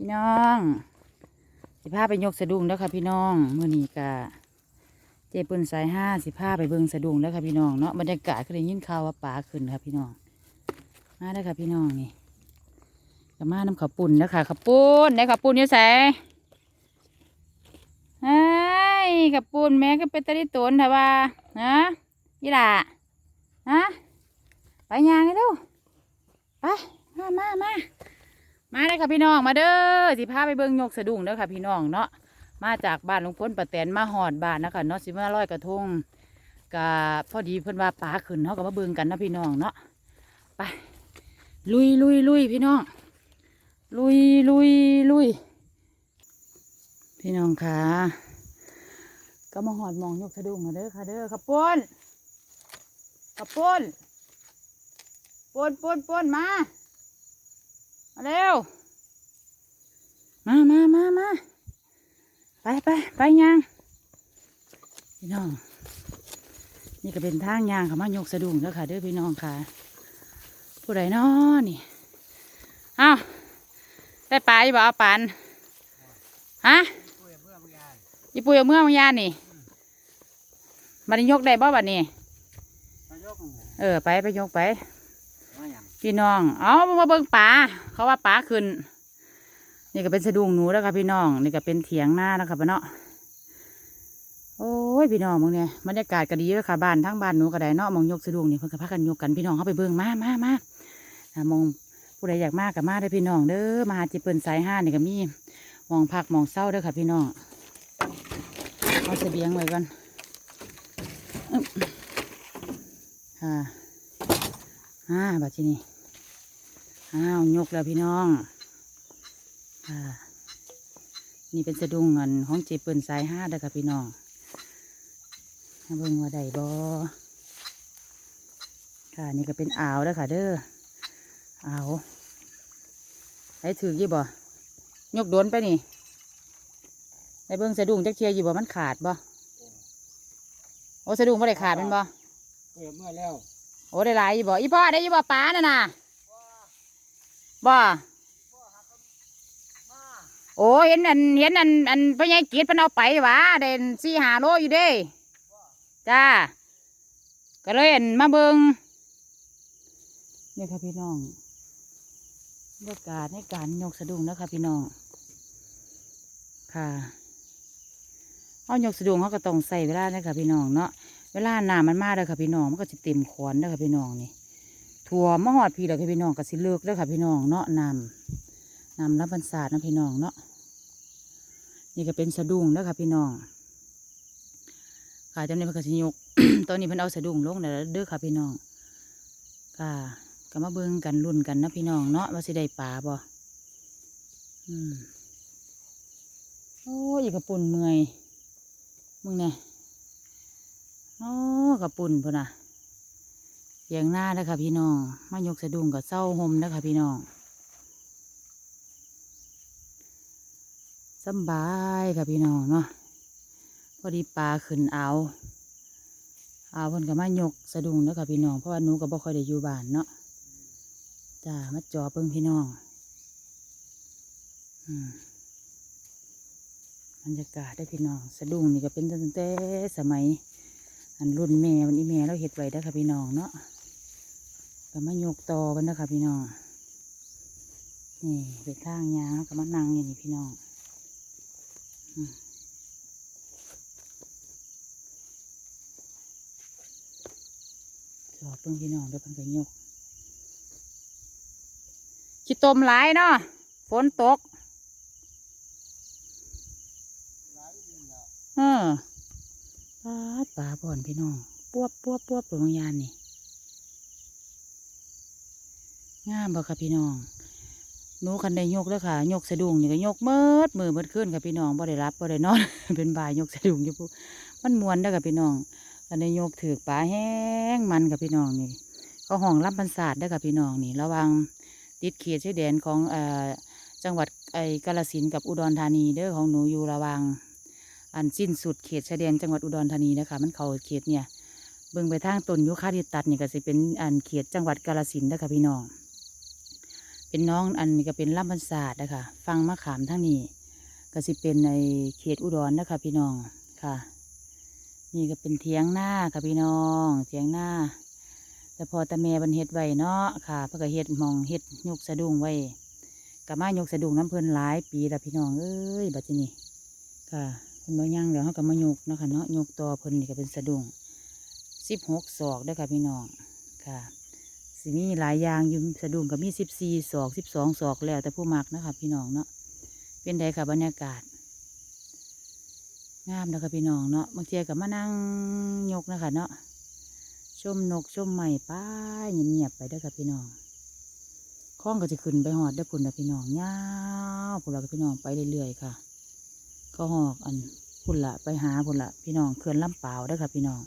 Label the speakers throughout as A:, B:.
A: พี่น้อง สิพาไปยกสะดุ้งแล้วค่ะพี่น้องเมื่อนี้กะเจเปินสายห้าสิพาไปเบิงสะดุ้งแล้วค่ะพี่น้องเนาะบรรยากาศก็เลยยินข่าวว่าป่าขึ้นค่ะพี่น้องมาได้ค่ะพี่น้องนี่กับมาน้ำข้าวปุ่นแล้วค่ะข้าวปุ้นได้ข้าวปุ้นยี่ใส่ไอ้ข้าวปุ้นแม่ก็เป็นตะลิตนแต่ว่าฮะยี่ล่ะฮะไปยางไงเร็วไปมามามา มาเลยค่ะพี่น้องมาเด้อสิพาไปเบิ่งยกสะดุ้งเด้อค่ะพี่น้องเนาะมาจากบ้านลุงพ้นป้าแตนมาหอดบ้านนะคะเนาะสิมาลอยกระทงกะพอดีเพิ่นว่าปลาขึ้นเนาะก็มาเบิ่งกันนะพี่น้องเนาะไปลุยลุยลุยพี่น้อง ลุยลุยลุยพี่น้องค่ะก็มาหอดมองยกสะดุ้งมาเด้อค่ะเด้อขับปนขับปนปนปนปนมา มาเร็ว มามามามาไปไปไปยางพี่น้อง นี่ก็เป็นทางยางเขามายกสะดุ้งแล้วค่ะเด้อพี่น้องค่ะ ผู้ใดน้อนี่เอ้าได้ปลาอยู่บ่เอาปานฮะยี่ปุยเอาเมื่อมายานนี่บัดนี้ยกได้บ่บัดนี้เออไปไปยกไป พี่น้อง เอามาเบิ่งป่าเขาว่าป่าขึ้น นี่ก็เป็นสะดุ้งหนูแล้วค่ะพี่น้อง นี่ก็เป็นเถียงหน้าแล้วค่ะพี่เนาะโอ้ยพี่น้องมึงเนี่ยบรรยากาศก็ดีแล้วค่ะบ้านทั้งบ้านหนูก็ได้เนาะมองยกสะดุ้งนี่เพิ่นก็พากันยกกันพี่น้องเข้าไปเบิ่งมามามามองผู้ใดอยากมากกับมาได้พี่น้องเด้อมาหาจิเปิลสายห้านี่ก็มีมองพักมองเศร้าเด้อค่ะพี่น้องเอาเสบียงไว้ก่อนค่ะ อ่าบัดทีนี้อ้าวยกแล้วพี่น้องอ่านี่เป็นสะดุ้งเงินของเจเปิลสายห้าเด้อค่ะพี่น้องเบิ่งว่าได้บ่ค่ะนี่ก็เป็นอ่าวเด้อค่ะ เด้ออ่าวไอ้ถือยี่บ่ยกโดนไปนี่ไอ้เบิ่งสะดุ้งจักเทียอยู่บ่มันขาดบ่โอ้สะดุ้งบ่ได้ขาดมันบ่
B: เออเมื่อแล้ว
A: โอ้ได้หลายอยู่บ่อีพ่อได้อยู่บ่ปลาน่ะน่ะบ่โอ้เห็นอันเห็นอันอันพ่อใหญ่กีดเพิ่นเอาไปหวะได้สี่หาโลอยู่เด้จ้าก็เลยอันมาเบิงนี่ค่ะพี่น้องบรรยากาศในการยกสะดุ้งนะคะพี่น้องค่ะเอายกสะดุ้งเขาก็ต้องใส่เวลานะคะพี่น้องเนาะเวลาน้ำมันมาเลยค่ะพี่น้องมันก็จะเต็มขวนเลยค่ะพี่น้องนี่ถั่วมะฮอดพี่เลยค่ะพี่น้องก็สิเลิกเลยค่ะพี่น้องเนาะนำนำรับบรรษาทนะพี่น้องเนาะนี่ก็เป็นสะดุ้งแล้วค่ะพี่น้องค่ะจำได้พิ่นก็สิยกตอนนี้เพิ่นเอาสะดุ้งลงแล้วเด้อค่ะพี่น้องค่ะก็มาเบิ่งกันรุ่นกันนะพี่น้องเนาะว่าสิได้ปลาบ่อืมโอ้ยกระปุ่นเมื่อยมึงเนี่ย โอ้กระปุ่นพุ่นนะเพียงหน้าแล้วค่ะพี่น้องมายกสะดุ้งกับเศร้าหมแล้วค่ะพี่น้องสบายค่ะพี่น้องเนาะพอดีปลาขึ้นเอาเอาเพิ่นก็มายกสะดุ้งแล้วค่ะพี่น้องเพราะว่าหนูก็บ่ค่อยได้อยู่บ้านเนาะจ้ามาจอเพิ่งพี่น้องอืมบรรยากาศได้พี่น้องสะดุ้งนี่ก็เป็นตั้งแต่สมัย อันรุ่นแม่วันนี้แม่เราเห็ดไว้ได้ค่ะพี่น้องเนาะก็มายกต่อกันนะคะพี่น้อง นี่เป็นทางยางก็มานั่งอย่างนี้พี่น้องอืมจอบเพิ่งพี่น้องเดี๋ยวเพิ่นก็ยกขี้ตมหลายเนาะฝนตก เออาดปลาบ่อนพี่น้องปวบปวบปวบตัวงยานนี่ งามบ่ค่ะพี่น้องหนูคันได้ยกแล้วค่ะ ยกสะดุ้งนี่ก็ยกเมิดมือเมิดขึ้นค่ะพี่น้องบ่ได้รับบ่ได้นอน เป็นบายยกสะดุ้งอยู่ปุ๊มันมวนได้ค่ะพี่น้องคันได้ยกถือปลาแห้งมันค่ะพี่น้องนี่เขาห้องรับพันศาสตร์ได้ค่ะพี่น้องนี่ ระวังติดเขตชายแดนของเอ่อจังหวัดไอ้กาฬสินกับอุดรธานีเด้อของหนูอยู่ระวัง อันสิ้นสุดเขตชายแดนจังหวัดอุดรธานีนะคะ มันเขาเขตเนี่ยเบิ่งไปทางต้นยุคาดิตัดนี่ก็สิเป็นอันเขตจังหวัดกาฬสินนะคะพี่น้อง เป็นน้องอันนี้ก็เป็นลำพันศาสตร์นะคะฟังมะขามทั้งนี้ก็สิเป็นในเขตอุดรนะคะพี่น้องค่ะ นี่ก็เป็นเทียงหน้าค่ะพี่น้องเทียงหน้า แต่พอตาแม่บันเฮ็ดไว้เนาะค่ะเพื่อก็เฮ็ดมองเฮ็ดยกสะดุ้งไว้กับมายกสะดุ้งน้ำเพลินหลายปีแล้วพี่น้องเอ้ยบัดทีนี้ค่ะ เพิ่นบ่ย่างเดี๋ยวเขาก็มายกเนาะค่ะเนาะยกต่อเพิ่นนี่ก็เป็นสะดุ้งสิบหกศอกได้ค่ะพี่น้องค่ะสิมีหลายอย่างอยู่สะดุ้งก็มีสิบสี่ศอกสิบสองศอกแล้วแต่ผู้มักนะคะพี่น้องเนาะเป็นไดค่ะบรรยากาศ งามนะคะพี่น้องเนาะบางทีกับมานั่งยกนะคะเนาะชมนกชมใหม่ป้ายเงียบๆไปได้ค่ะพี่น้องคล้องก็จะขึ้นไปหอดได้อพุ่นะพี่น้องยาวพุ่นละค่ะพี่น้องไปเรื่อยๆค่ะ ก็หอกอันพุ่นละไปหาพุ่นละพี่น้องเขื่อนลำเปล่าได้ค่ะพี่น้อง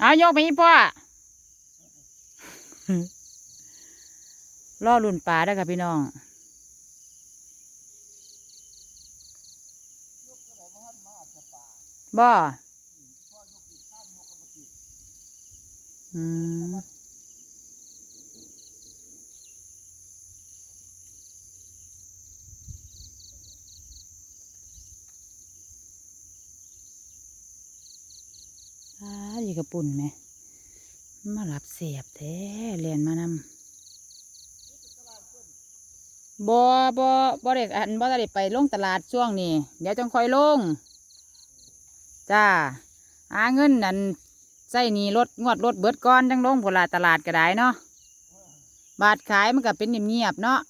A: เอายกไปอีพ่อล่อลุ่นปลาได้ค่ะพี่น้องบ่อืม กับปุ่นไหมมาหลับเสียบแท้เรียนมานำบ่บ่บ่ได้อันบ่ได้ไปลงตลาดช่วงนี้เดี๋ยวจังค่อยลง จ้าหาเงินนั่นใส่หนี่รถงวดรถเบิดก้อนจังลงพนลาตลาดก็ได้เนาะบาทขายมันก็เป็นเงียบๆเนาะ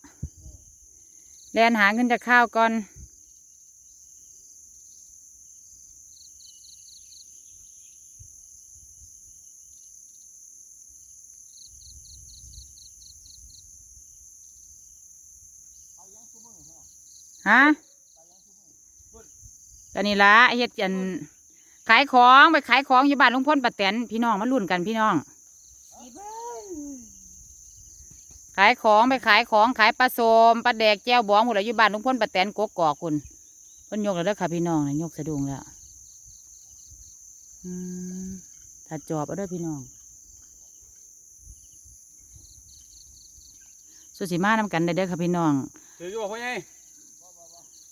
A: แลนหาเงินจากข้าวก่อน ฮะก็นี่ละเฮ็ดกันขายของไปขายของอยู่บ้านลุงพ้นป้าแตนพี่น้องมาลุ้นกันพี่น้อง ขายของไปขายของขายปลาโสมปลาแดกแจ้วบ้องหมดเลยอยู่บ้านลุงพ้นป้าแตนกกอกคุณเพิ่นยกแล้วเด้อค่ะพี่น้องนะยกสะดุ้งแล้วถ้าจอบเอาเด้อพี่น้องสุสิมานำกันได้เด้อค่ะพี่น้อง
B: เจออยู่บ่พ่อใหญ่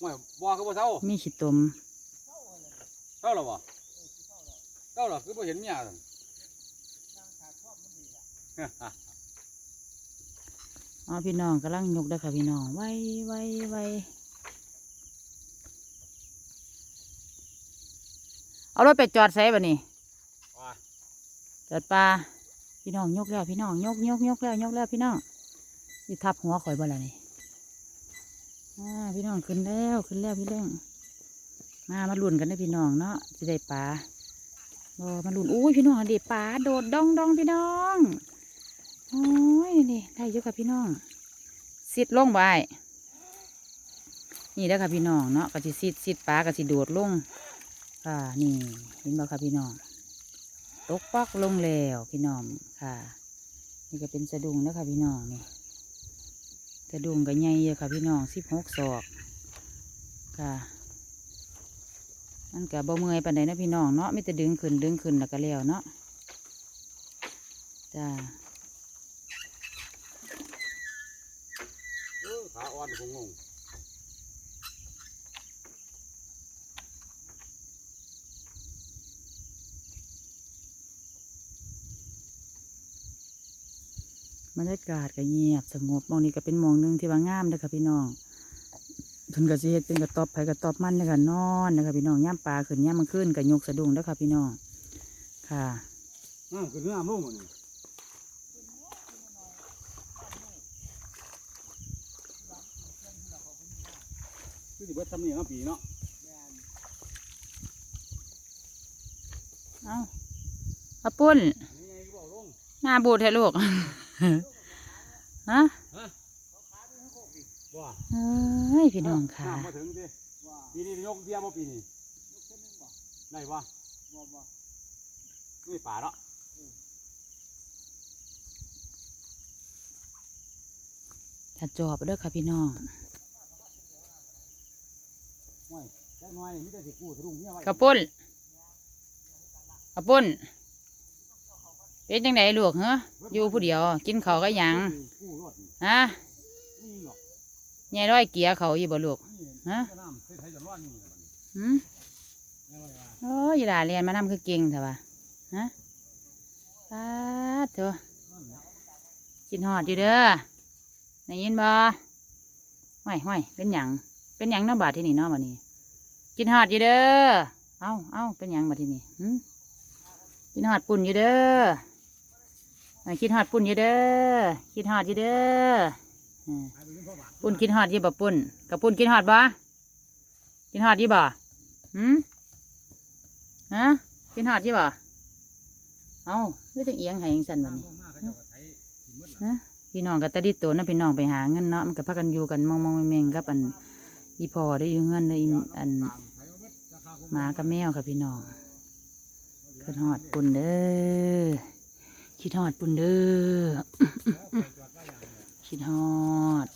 B: ไม่บ่คือบ่เท่า
A: มีขี้ตม
B: เท่าหรอบ่เท่าหรอคือบ่เห็นเมียซั่น
A: อ๋อพี่น้องกำลังยกได้อค่ะพี่น้องไว้ไว้ไว้เอารถไปจอดใส่บ่นี่
B: ว่า
A: จอดปลาพี่น้องยกแล้วพี่น้องยกยกยกแล้วยกแล้วพี่น้องนี่ทับหัวข่อยบ่ล่ะนี่อ่า พี่น้องขึ้นแล้วขึ้นแล้วพี่เร่งมามาลุ้นกันได้พี่น้องเนาะจะได้ปลาโอ้มาลุ้นอุ้ยพี่น้องเด็ปลาโดดดองดองพี่น้องโอ้ยนี่ได้เยอะค่ะพี่น้องซิดลงไปนี่แล้วค่ะพี่น้องเนาะก็สิซิดซิดปลาก็สิโดดลงค่ะนี่เห็นบ่ค่ะพี่น้องตกปอกลงแล้วพี่น้องค่ะ นี่ก็เป็นสะดุ้งนะค่ะพี่น้องนี่ ต่ดุ้งก็ใหญ่เยอะค่ะพี่น้องสิบหกศอกค่ะมันกับบ่เมื่อยปานใดนะพี่น้องเนาะไม่แต่ดึงขึ้นดึงขึ้นแล้วก็แล้วเนาะจ้า
B: ขาอ่อนคงงง
A: บรรยากาศก็เงียบสงบหมองนี้ก็เป็นหมองหนึงที่ว่างามเลยค่ะพี่น้องเพิ่นก็สิเฮ็ดเป็นกระต๊อบไผกระต๊อบมันนะคะนอนนะคะพี่น้องย่ามปลาขึ้นย่ามมันขึ้นก็ยกสะดุ้งเด้อค่ะพี่น้องค่ะ
B: น้ำคือน้ำลงมันนี่คือสิเบิดทำนี่เนาะปีเนาะ
A: เอาเอาปุ้น
B: นี่ไงก็บอกลง
A: หน้าบูดให้ลูก ฮะ
B: ว่า
A: เอ้ยพี่น้องค่ะ
B: น้ำมาถึงสิปีนี้ยกเบี้ยบ่ปีนี้ได้บ่นี่ป่าเนาะ
A: ถ้าจอบเด้อค่ะพี่น้อง
B: โอ้ยแค่น้อยนี่มีแต่สิกู้ทะลุเมียไว้
A: กระปุ้นกระปุ้นไป เป็นจังไดลูกเหรออยู่ผู้เดียว กินเขาก็ยังฮะยายร้อยเกียร์เขาอยู่บ่ลูกฮะ
B: อื
A: มโอ้ยหลาเรียนมานำคือเก่งเถอะวะฮะปาดเถอะกินฮอดอยู่เด้อได้ยินบ่ห้อยห้อยเป็นหยังเป็นหยังน้อบาดที่นี่นาะบัดนี้ กินฮอดอยู่เด้อเอ้าเอ้าเป็นหยังบัดที่นี่หืมกินฮอดปุ่นอยู่เด้อ เอ้ยกินฮอดปุ่นอยู่เด้อกินฮอดอยู่เด้อ
B: ปุ่น
A: กินฮอดยี่บ่ปุ่นกับปุ่นกินฮอดบ่กินฮอดยี่บ่หืมฮะกินฮอดยี่บ่ เอ้าไม่ต้องเอียงห้ยังสั่นบัดนี้ฮะพี่น้องกับตาดิโตนะพี่น้องไปหาเงินเนาะ มันก็พักกันอยู่กันมองมองเมงๆกับอัน อีพอได้อยู่เงินได้อัน
B: ม้าเบิดราคาคง
A: หมากับแมวค่ะพี่น้องคิดฮอดปุ่นเด้อ คิดฮอดปุ่นเด้อคิดฮอด